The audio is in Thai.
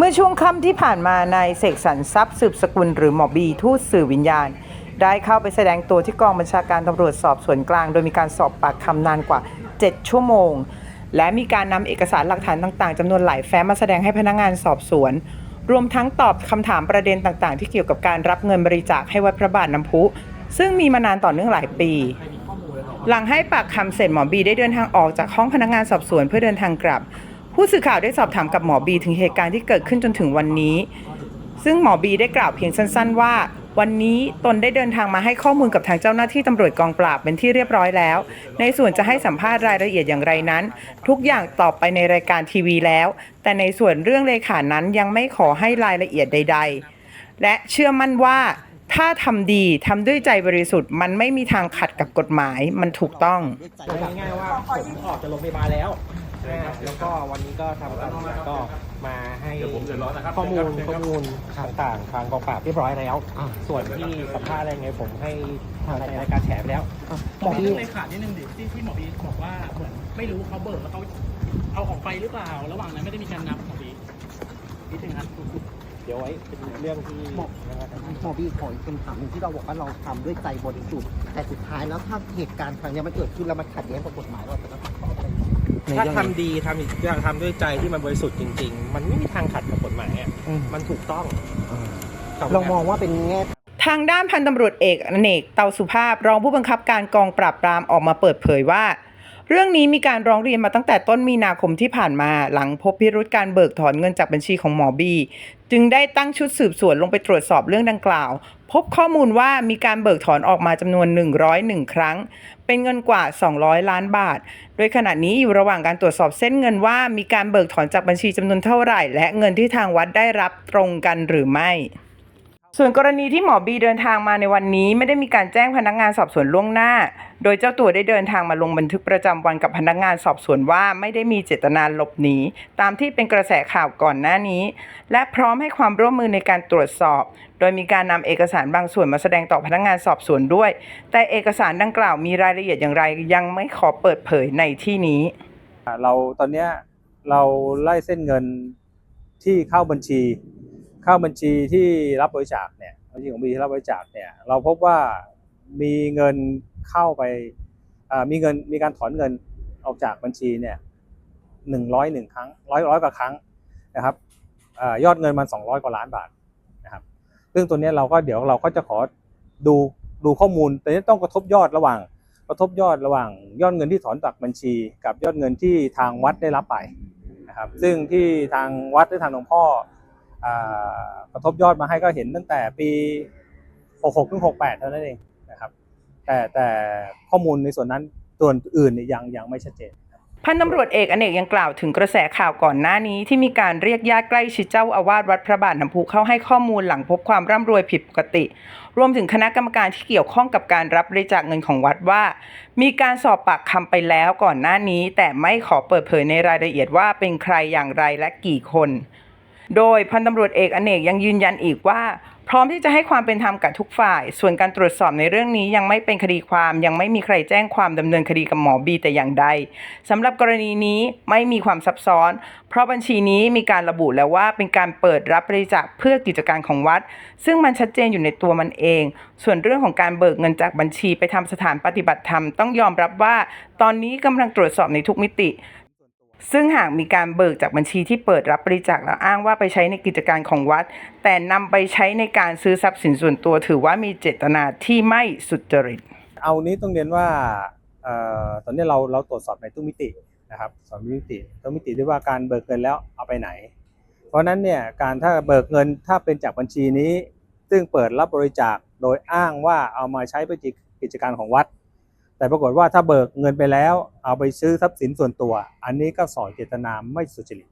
เมื่อช่วงค่ำที่ผ่านมานายเสกสรรทรัพย์สืบสกุลหรือหมอบีทูตสื่อวิญญาณ ได้เข้าไปแสดงตัวที่กองบัญชาการตำรวจสอบสวนกลาง โดยมีการสอบปากคำนานกว่า 7 ชั่วโมง และมีการนำเอกสารหลักฐานต่างๆจำนวนหลายแฟ้มมาแสดงให้พนักงานสอบสวน รวมทั้งตอบคำถามประเด็นต่างๆ ที่เกี่ยวกับการรับเงินบริจาคให้วัดพระบาทน้ำพุ ซึ่งมีมานานต่อเนื่องหลายปี หลังให้ปากคำเสร็จหมอบีได้เดินทางออกจากห้องพนักงานสอบสวนเพื่อเดินทางกลับ ผู้สื่อข่าวได้สอบถามกับหมอบีถึงเหตุการณ์ที่เกิดขึ้นจนถึงวันนี้ ซึ่งหมอบีได้กล่าวเพียงสั้น ๆ ว่า วันนี้ตนได้เดินทางมาให้ข้อมูลกับทางเจ้าหน้าที่ตำรวจกองปราบเป็นที่เรียบร้อยแล้ว ในส่วนจะให้สัมภาษณ์รายละเอียดอย่างไรนั้น ทุกอย่างตอบไปในรายการทีวีแล้ว แต่ในส่วนเรื่องเลขานั้นยังไม่ขอให้รายละเอียดใด ๆ และเชื่อมั่นว่าถ้าทำดีทำด้วยใจบริสุทธิ์ มันไม่มีทางขัดกับกฎหมายมันถูกต้องง่ายๆว่าผมออกจากโรงพยาบาลแล้ว นะครับแล้วก็วันนี้ก็ทางการเนี่ยก็มาให้ข้อมูลข้อมูลต่างๆ ทางกองปราบเรียบร้อยแล้ว ส่วนที่สัมภาษณ์อะไรไงผมให้ทางรายการแฉไปแล้วหมอบีเลยขาดนิดนึงดิที่ที่หมอบีบอกว่าเหมือนไม่รู้เขาเบิกแล้วเขาเอาออกไปหรือเปล่า ระหว่างนั้นไม่ได้มีการนับหมอบีนิดนึงครับเดี๋ยวไว้เป็นเรื่องที่นะครับหมอบีขออีกคำถามหนึ่งที่เราบอกว่าเราทำด้วยใจบริสุทธิ์แต่สุดท้ายแล้วถ้าเหตุการณ์ครั้งเนี้ยมันเกิดขึ้นแล้วมันขัดแย้งกับกฎหมายเราจะ ต้องตอบอะไรถ้าทำดีทำอยากทำด้วยใจที่มันบริสุทธิ์จริง ๆ มันไม่มีทางขัดกับกฎหมายอะมันถูกต้องเรามองว่าเป็นแง่ ทางด้านพันตำรวจเอกอเนกเตาสุภาพรองผู้บังคับการกองปราบปรามออกมาเปิดเผยว่า เรื่องนี้มีการร้องเรียนมาตั้งแต่ต้นมีนาคมที่ผ่านมาหลังพบพิรุธการเบิกถอนเงินจากบัญชีของหมอบี จึงได้ตั้งชุดสืบสวนลงไปตรวจสอบเรื่องดังกล่าว พบข้อมูลว่ามีการเบิกถอนออกมาจำนวน 101 ครั้ง เป็นเงินกว่า 200 ล้านบาท โดยขณะนี้อยู่ระหว่างการตรวจสอบเส้นเงินว่ามีการเบิกถอนจากบัญชีจำนวนเท่าไหร่ และเงินที่ทางวัดได้รับตรงกันหรือไม่ ส่วนกรณีที่หมอบีเดินทางมาในวันนี้ไม่ได้มีการแจ้งพนักงานสอบสวนล่วงหน้า โดยเจ้าตัวได้เดินทางมาลงบันทึกประจำวันกับพนักงานสอบสวนว่าไม่ได้มีเจตนาหลบหนีตามที่เป็นกระแสข่าวก่อนหน้านี้ และพร้อมให้ความร่วมมือในการตรวจสอบ โดยมีการนำเอกสารบางส่วนมาแสดงต่อพนักงานสอบสวนด้วย แต่เอกสารดังกล่าวมีรายละเอียดอย่างไร ยังไม่ขอเปิดเผยในที่นี้ เราตอนนี้เราไล่เส้นเงินที่เข้าบัญชี เข้าบัญชีที่รับบริจาคเนี่ยบัญชีของบีที่รับบริจาคเนี่ยเราพบว่ามีเงินเข้าไปอ่ามีเงินมีการถอนเงินออกจากบัญชีเนี่ยหนึ่งร้อยหนึ่งครั้งร้อยร้อยกว่าครั้งนะครับอายอดเงินมันสองร้อยกว่าล้านบาทนะครับ ซึ่งตัวนี้เราก็เดี๋ยวเราก็จะขอดูดูข้อมูลแต่นี้ต้องกระทบยอดระหว่าง กระทบยอดระหว่าง ยอดเงินที่ถอนจากบัญชี กับยอดเงินที่ทางวัดได้รับไปนะครับ ซึ่งที่ทางวัดหรือทางหลวงพ่อ กระทบยอดมาให้ก็เห็นตั้งแต่ปี 66ถึง68 เท่านั้นเองนะครับ แต่แต่ข้อมูลในส่วนนั้นส่วนอื่นยยังยังไม่ชัดเจนพันตำรวจเอกอเนกยังกล่าวถึงกระแสข่าวก่อนหน้านี้ที่มีการเรียกญาติใกล้ชิดเจ้าอาวาสวัดพระบาทน้ำพุเข้าให้ข้อมูลหลังพบความร่ำรวยผิดปกติ รวมถึงคณะกรรมการที่เกี่ยวข้องกับการรับบริจาคเงินของวัดว่า มีการสอบปากคำไปแล้วก่อนหน้านี้ แต่ไม่ขอเปิดเผยในรายละเอียดว่าเป็นใครอย่างไรและกี่คน โดยพันตำรวจเอกอเนกยังยืนยันอีกว่า พร้อมที่จะให้ความเป็นธรรมกับทุกฝ่าย ส่วนการตรวจสอบในเรื่องนี้ยังไม่เป็นคดีความ ยังไม่มีใครแจ้งความดำเนินคดีกับหมอบีแต่อย่างใดสำหรับกรณีนี้ไม่มีความซับซ้อน เพราะบัญชีนี้มีการระบุแล้วว่าเป็นการเปิดรับบริจาคเพื่อกิจการของวัด ซึ่งมันชัดเจนอยู่ในตัวมันเอง ส่วนเรื่องของการเบิกเงินจากบัญชีไปทำสถานปฏิบัติธรรมต้องยอมรับว่า ตอนนี้กำลังตรวจสอบในทุกมิติ ซึ่งหากมีการเบิกจากบัญชีที่เปิดรับบริจาคแล้วอ้างว่าไปใช้ในกิจการของวัด แต่นำไปใช้ในการซื้อทรัพย์สินส่วนตัว ถือว่ามีเจตนาที่ไม่สุจริต เอานี้ต้องเรียนว่าออตอนนี้เราเราตรวจสอบในทุกมิตินะครับสองมิติทุกมิติด้วยว่าการเบิกเงินแล้วเอาไปไหน เพราะนั้นเนี่ยการถ้าเบิกเงินถ้าเป็นจากบัญชีนี้ ซึ่งเปิดรับบริจาคโดยอ้างว่าเอามาใช้ไปกิจการของวัด แต่ปรากฏว่าถ้าเบิกเงินไปแล้วเอาไปซื้อทรัพย์สินส่วนตัว อันนี้ก็สอนเจตนาไม่สุจริต